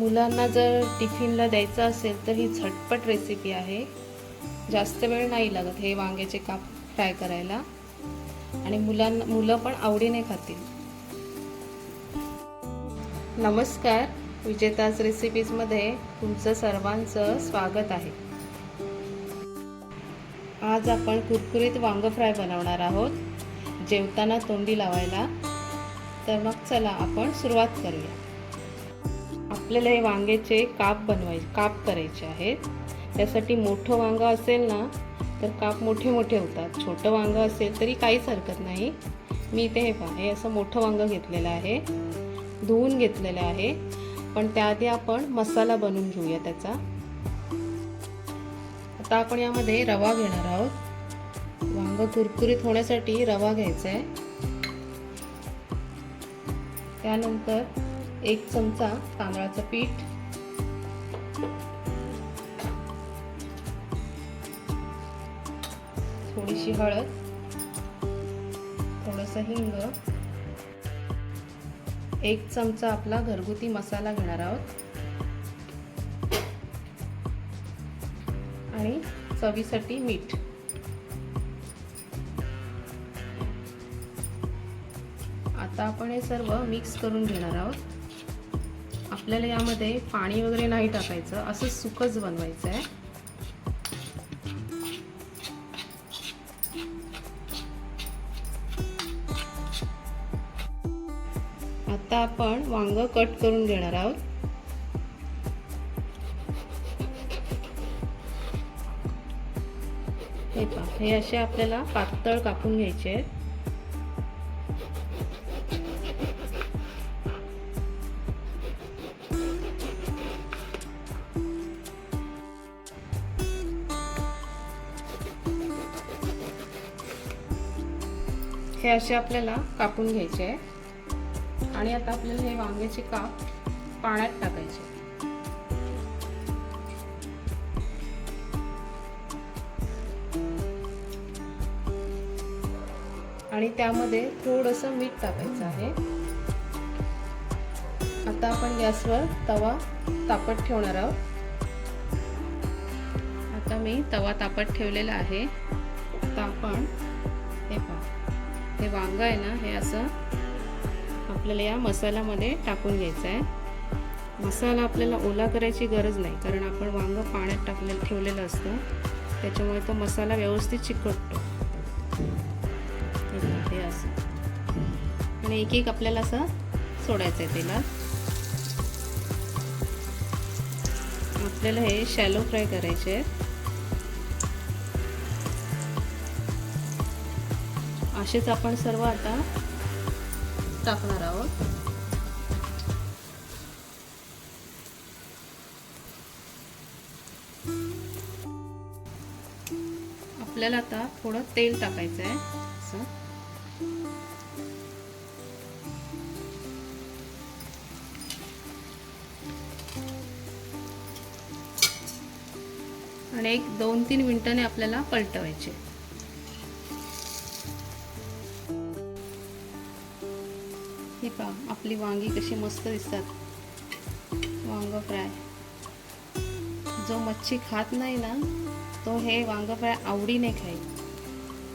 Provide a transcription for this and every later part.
मुलांना जर टिफिनला द्यायचं असेल तर ही झटपट रेसिपी आहे. जास्त वेळ नाही लागत हे वांग्याचे काप फ्राय करायला. आणि मुलांना मुलं पण आवडीने खातील. नमस्कार. विजेताज रेसिपीजमध्ये तुमचं सर्वांचं स्वागत आहे. आज आपण कुरकुरीत वांग फ्राय बनवणार आहोत. जेवताना तोंडी लावायला. तर मग चला आपण सुरुवात करूया. आपल्याला हे वांग्याचे काप बनवायचे काप करायचे आहेत. त्यासाठी मोठं वांगं असेल ना तर काप मोठे मोठे होतात. छोटं वांगं असेल तरी काहीच हरकत नाही. मी इथे हे पहा हे असं मोठं वांगं घेतलेलं आहे. धुवून घेतलेलं आहे. पण त्याआधी आपण मसाला बनवून घेऊया त्याचा. आता आपण यामध्ये रवा घेणार आहोत. वांग कुरकुरीत होण्यासाठी रवा घ्यायचा आहे त्यानंतर एक चमचा तांदळाचं पीठ. थोडीशी हळद. थोडस हिंग. एक चमचा आपला घरगुती मसाला घेणार आहोत. आणि चवीसाठी मीठ. आता आपण हे सर्व मिक्स करून घेणार आहोत. आपल्याला यामध्ये पाणी वगैरे नाही टाकायचं असं सुकच बनवायचं आहे आता आपण वांग कट करून घेणार आहोत. हे पा हे असे आपल्याला पातळ कापून घ्यायचे आहेत. हे असे आपल्याला कापून घ्यायचे आहे. आणि आता आपल्याला हे वांग्याचे काप पाण्यात टाकायचे आणि त्यामध्ये थोडंसं मीठ टाकायचं आहे. आता आपण गॅसवर तवा तापत ठेवणार आहोत. आता मी तवा तापत ठेवलेला आहे. आता आपण हे पहा. हे वांग आहे ना हे असं आपल्याला या मसाल्यामध्ये टाकून घ्यायचं आहे मसाला आपल्याला ओला करायची गरज नाही कारण आपण वांग पाण्यात टाकले ठेवलेलं असतं. त्याच्यामुळे तो मसाला व्यवस्थित चिकटतो. हे असं. आणि एक एक आपल्याला असं सोडायचं आहे तेलात. आपल्याला हे शॅलो फ्राय करायचे आहेत. असेच आपण सर्व आता टाकणार आहोत. आपल्याला आता थोडं तेल टाकायचं आहे असं. आणि एक दोन तीन मिनिटांनी आपल्याला पलटवायचे. हे पहा आपली वांगी कशी मस्त दिसतात. वांग फ्राय. जो मच्छी खात नाही ना तो हे वांग फ्राय आवडीने खाईल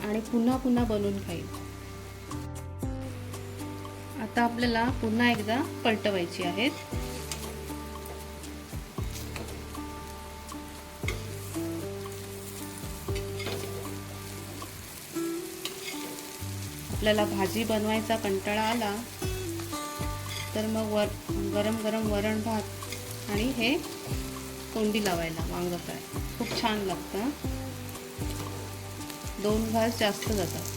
आणि पुन्हा पुन्हा बनवून खाईल. आता आपल्याला पुन्हा एकदा पलटवायची आहेत. आपल्याला भाजी बनवायचा कंटाळा आला तर मग वर गरम गरम वरण भात आणि हे कोंडी लावायला वांग फ्राय. खूप छान लागतं दोन घास जास्त जातात.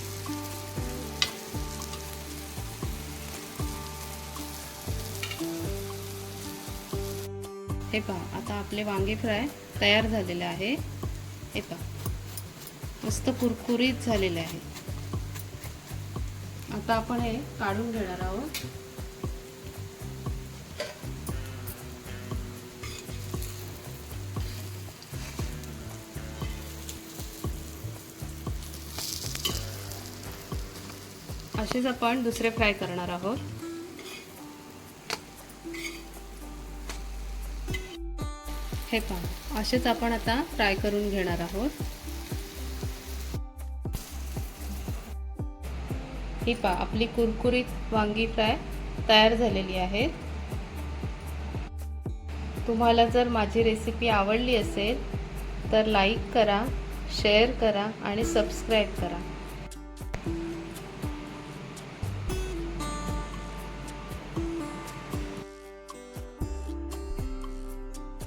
हे पहा आता आपले वांगे फ्राय तयार झालेले आहे. हे पहा मस्त कुरकुरीत झालेले आहे. आता आपण हे काढून घेणार आहोत. असेच आपण दुसरे फ्राय करणार आहोत. हे पहा असेच आपण आता फ्राय करून घेणार आहोत. ही पहा आपली कुरकुरीत वांगी फ्राय तयार झालेली आहे. तुम्हाला जर माझी रेसिपी आवडली असेल तर लाईक करा शेअर करा आणि सबस्क्राईब करा.